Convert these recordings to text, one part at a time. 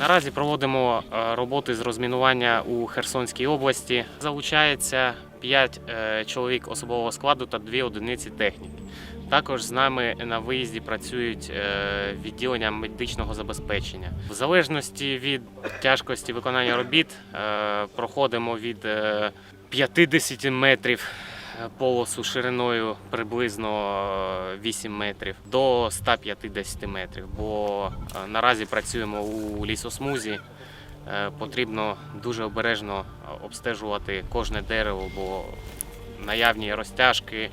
Наразі проводимо е, роботи з розмінування у Херсонській області. Залучається 5 чоловік особового складу та 2 одиниці техніки. Також з нами на виїзді працюють е, відділення медичного забезпечення. В залежності від тяжкості виконання робіт е, проходимо від е, 50 метрів е, полосу шириною приблизно е, 8 метрів до 150 метрів. Бо е, наразі працюємо у лісосмузі. Е, Потрібно дуже обережно е, обстежувати кожне дерево, бо наявні розтяжки,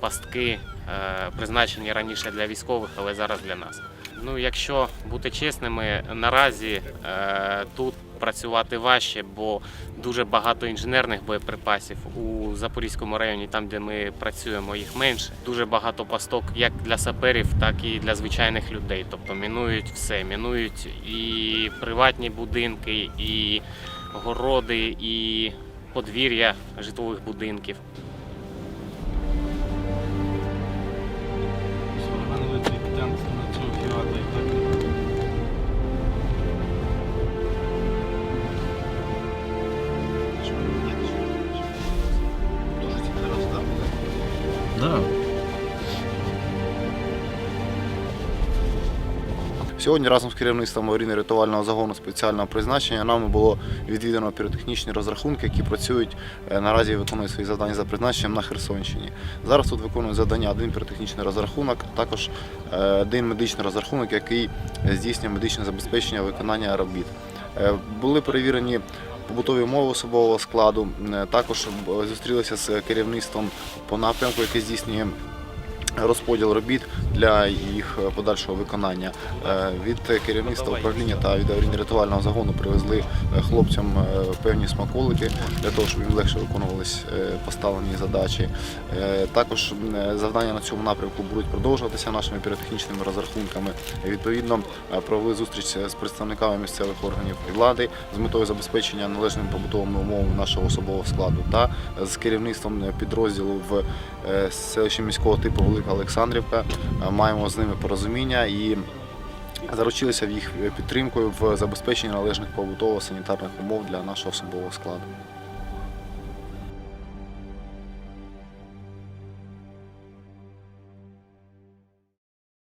пастки е, призначені раніше для військових, але зараз для нас. Ну, якщо бути чесними, наразі е, тут працювати важче, бо дуже багато інженерних боєприпасів у Запорізькому районі, там де ми працюємо, їх менше. Дуже багато пасток як для саперів, так і для звичайних людей. Тобто мінують все, мінують і приватні будинки, і городи, і подвір'я житлових будинків. Да. Сьогодні разом з керівництвом аварійно-рятувального загону спеціального призначення нами було відвідано піротехнічні розрахунки, які працюють е, наразі виконують свої завдання за призначенням на Херсонщині. Зараз тут виконують завдання один піротехнічний розрахунок, а також е, один медичний розрахунок, який здійснює медичне забезпечення виконання робіт. Е, Були перевірені побутові умови особового складу. Е, Також е, зустрілися з керівництвом по напрямку, який здійснює розподіл робіт для їх подальшого виконання. Е, Від керівництва управління та від аварійно-рятувального загону привезли е, хлопцям е, певні смаколики для того, щоб їм легше виконувались е, поставлені задачі. Е, Також е, завдання на цьому напрямку будуть продовжуватися нашими піротехнічними розрахунками. Відповідно, е, провели зустріч з представниками місцевих органів влади з метою забезпечення належними побутовими умовами нашого особового складу та з керівництвом підрозділу в е, селищі міського типу Велика Олександрівка. Е, Маємо з ними порозуміння і заручилися в їх підтримкою в забезпеченні належних побутово-санітарних умов для нашого особового складу.